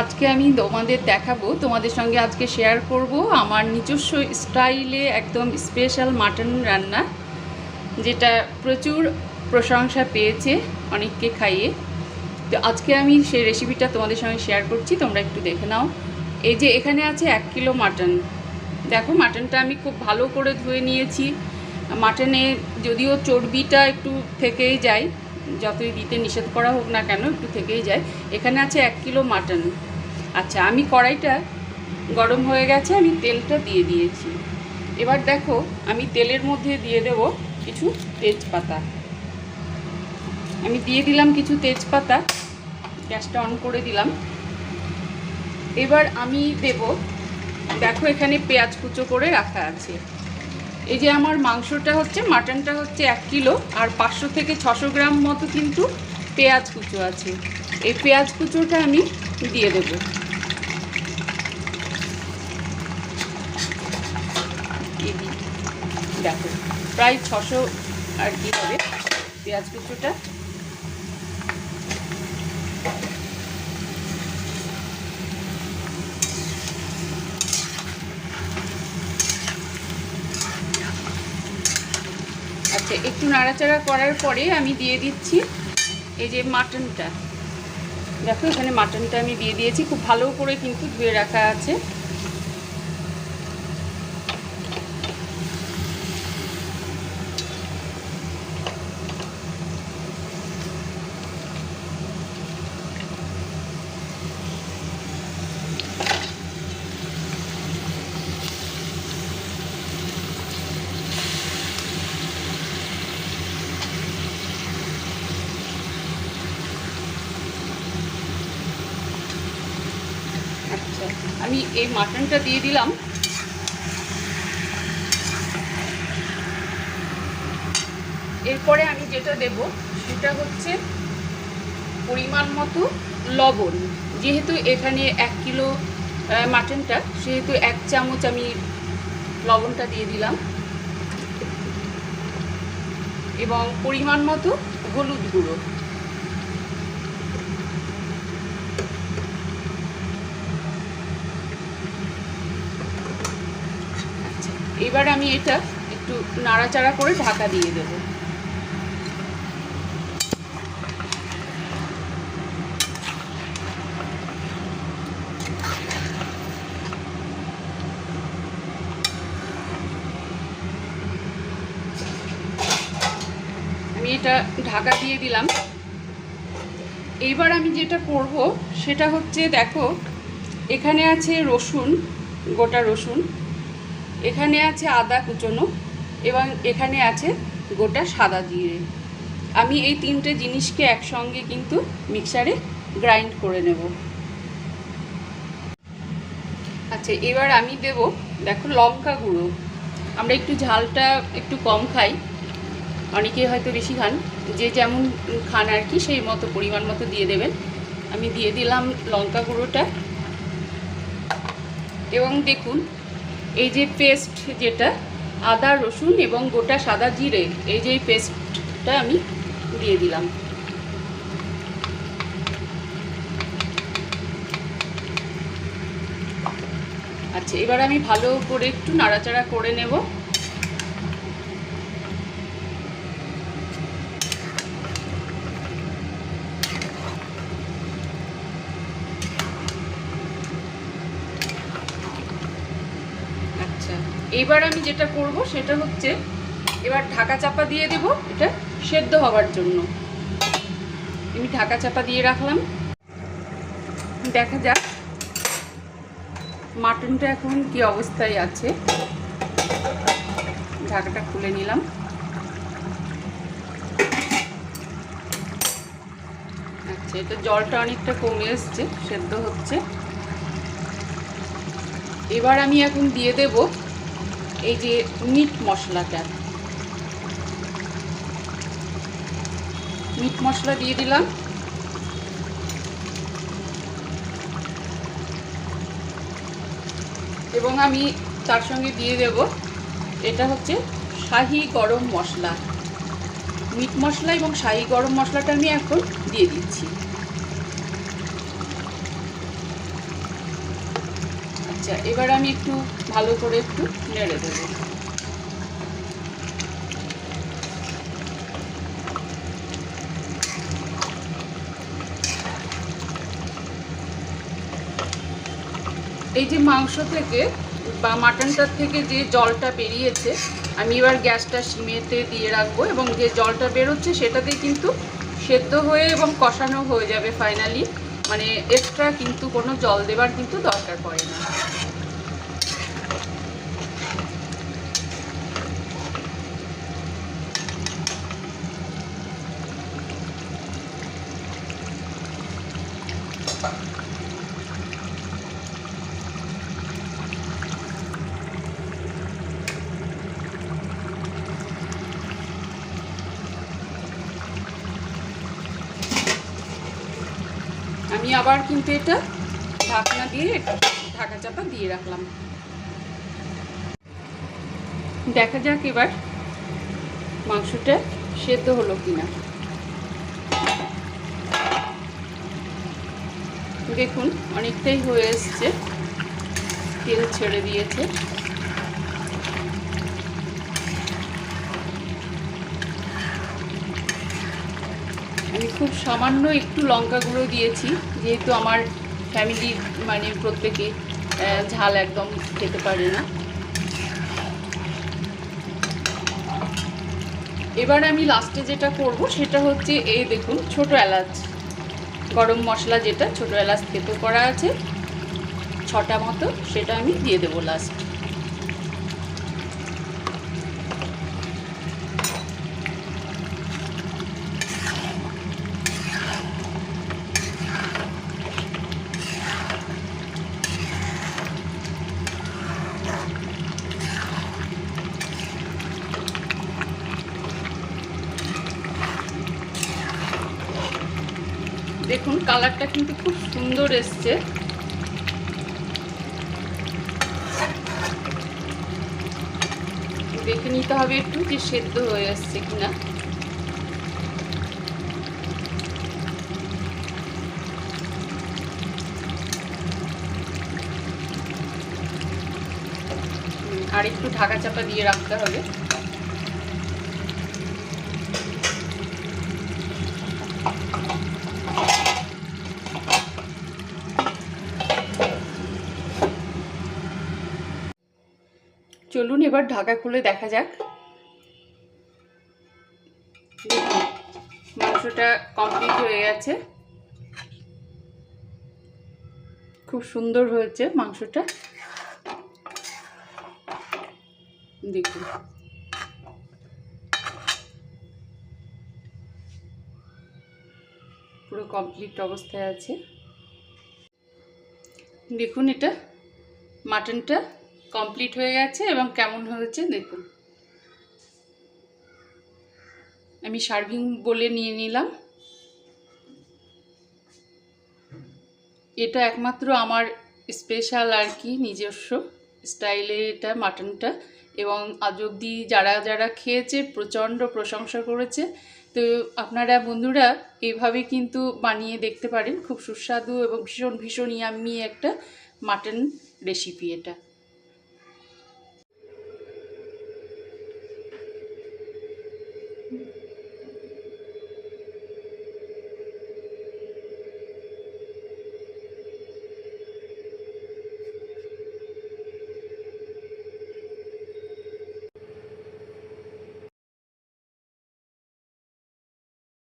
আজকে আমি তোমাদের দেখাবো, তোমাদের সঙ্গে আজকে শেয়ার করব আমার নিজস্ব স্টাইলে একদম স্পেশাল মাটন রান্না, যেটা প্রচুর প্রশংসা পেয়েছে অনেককে খাইয়ে। তো আজকে আমি সেই রেসিপিটা তোমাদের সঙ্গে শেয়ার করছি, তোমরা একটু দেখে নাও। এই যে এখানে আছে এক কিলো মাটন দেখো মাটনটা আমি খুব ভালো করে ধুয়ে নিয়েছি। মাটনে যদিও চর্বিটা একটু থেকেই যায়, যতই দিতে নিষেধ করা হোক না কেন, একটু থেকেই যায়। এখানে আছে এক কিলো মাটন আচ্ছা আমি কড়াইটা গরম হয়ে গেছে, আমি তেলটা দিয়ে দিয়েছি। এবার দেখো, আমি তেলের মধ্যে দিয়ে দেব কিছু তেজপাতা। আমি দিয়ে দিলাম কিছু তেজপাতা, গ্যাসটা অন করে দিলাম। এবার আমি দেব, দেখো এখানে পেঁয়াজ কুচো করে রাখা আছে। এই যে আমার মাংসটা হচ্ছে, মাটনটা হচ্ছে এক কিলো, আর পাঁচশো থেকে ছশো গ্রাম মতো কিন্তু পেঁয়াজ কুচো আছে। এই পেঁয়াজ কুচোটা আমি দিয়ে দেব দিয়ে দিই। দেখো প্রায় ছশো আর কি হবে পেঁয়াজ কুচোটা। আচ্ছা একটু নাড়াচাড়া করার পরে আমি দিয়ে দিচ্ছি এই যে মাটনটা। দেখো, এখানে মাটনটা আমি দিয়ে দিয়েছি। খুব ভালো করে কিন্তু ধুয়ে রাখা আছে আচ্ছা আমি এই মাটনটা দিয়ে দিলাম। এরপরে আমি যেটা দেব, সেটা হচ্ছে পরিমাণ মতো লবণ। যেহেতু এখানে এক কিলো মাটনটা, সেহেতু এক চামচ আমি লবণটা দিয়ে দিলাম। এবং পরিমাণ মতো হলুদ গুঁড়ো। এবার আমি এটা একটু নাড়াচাড়া করে ঢাকা দিয়ে দেব। আমি এটা ঢাকা দিয়ে দিলাম। এইবার আমি যেটা করব সেটা হচ্ছে দেখো, এখানে আছে রসুন, গোটা রসুন। এখানে আছে আদা কুচনো এবং এখানে আছে গোটা সাদা জিরে। আমি এই তিনটে জিনিসকে একসঙ্গে কিন্তু মিক্সারে গ্রাইন্ড করে নেব। আচ্ছা এবার আমি দেব, দেখো লঙ্কা গুঁড়ো। আমরা একটু ঝালটা একটু কম খাই, অনেকে হয়তো বেশি খান। যে যেমন খান আর কি, সেই মতো, পরিমাণ মতো দিয়ে দেবেন। আমি দিয়ে দিলাম লঙ্কা গুঁড়োটা। এবং দেখুন এই যে পেস্ট যেটা, আদা, রসুন এবং গোটা সাদা জিরে, এই যে পেস্টটা আমি দিয়ে দিলাম। আচ্ছা এবার আমি ভালো করে একটু নাড়াচাড়া করে নেব আচ্ছা এবার আমি যেটা করব সেটা হচ্ছে এবার ঢাকা চাপা দিয়ে দেব, এটা সেদ্ধ হওয়ার জন্য। আমি ঢাকা চাপা দিয়ে রাখলাম। দেখা যাক মাটনটা এখন কি অবস্থায় আছে। ঢাকাটা খুলে নিলাম। আচ্ছা এটা জলটা অনেকটা কমে এসছে, সেদ্ধ হচ্ছে। এবার আমি এখন দিয়ে দেব এই যে মিট মশলাটা। মিট মশলা দিয়ে দিলাম। এবং আমি তার সঙ্গে দিয়ে দেব। এটা হচ্ছে শাহি গরম মশলা। মিট মশলা এবং শাহি গরম মশলাটা আমি এখন দিয়ে দিচ্ছি। আচ্ছা এবার আমি একটু ভালো করে একটু নেড়ে দেবো। এই যে মাংস থেকে বা মাটনটার থেকে যে জলটা বেরিয়েছে, আমি এবার গ্যাসটা সিমেতে দিয়ে রাখব এবং যে জলটা বেরোচ্ছে সেটাতে কিন্তু সেদ্ধ হয়ে এবং কষানো হয়ে যাবে ফাইনালি মানে এক্সট্রা কিন্তু কোনো জল দেবার কিন্তু দরকার পড়ে না। আমি আবার কিন্তু এটা ঢাকনা দিয়ে ঢাকা চাপা দিয়ে রাখলাম। দেখা যাক এবার মাংসটা সেদ্ধ হলো কিনা। দেখুন, অনেকটাই হয়ে এসছে। তেল ছেড়ে দিয়েছে। আমি খুব সামান্য একটু লঙ্কা গুঁড়ো দিয়েছি, যেহেতু আমার ফ্যামিলি মানে প্রত্যেকে ঝাল একদম খেতে পারে না। এবার আমি লাস্টে যেটা করব সেটা হচ্ছে এই দেখুন, ছোট এলাচ, গরম মশলা যেটা, ছোট এলাচ থেতো করা আছে, ছটা মতো, সেটা আমি দিয়ে দেবো লাস্ট দেখুন, কালারটা কিন্তু খুব সুন্দর এসছে। দেখে নিতে হবে একটু যে সেদ্ধ হয়ে আসছে কিনা। আর একটু ঢাকা চাপা দিয়ে রাখতে হবে। চলুন এবার ঢাকা খুলে দেখা যাক। মাংসটা কমপ্লিট হয়ে গেছে। খুব সুন্দর হয়েছে মাংসটা। দেখুন। পুরো কমপ্লিট অবস্থায় আছে। দেখুন এটা মাটনটা কমপ্লিট হয়ে গেছে এবং কেমন হয়েছে দেখুন। আমি সার্ভিং বলে নিয়ে নিলাম। এটা একমাত্র আমার স্পেশাল আর কি, নিজস্ব স্টাইলে এটা মাটনটা এবং আজ অবধি যারা যারা খেয়েছে, প্রচণ্ড প্রশংসা করেছে। তো আপনারা বন্ধুরা এইভাবে কিন্তু বানিয়ে দেখতে পারেন। খুব সুস্বাদু এবং ভীষণ ভীষণ ইয়াম্মি একটা মাটন রেসিপি এটা।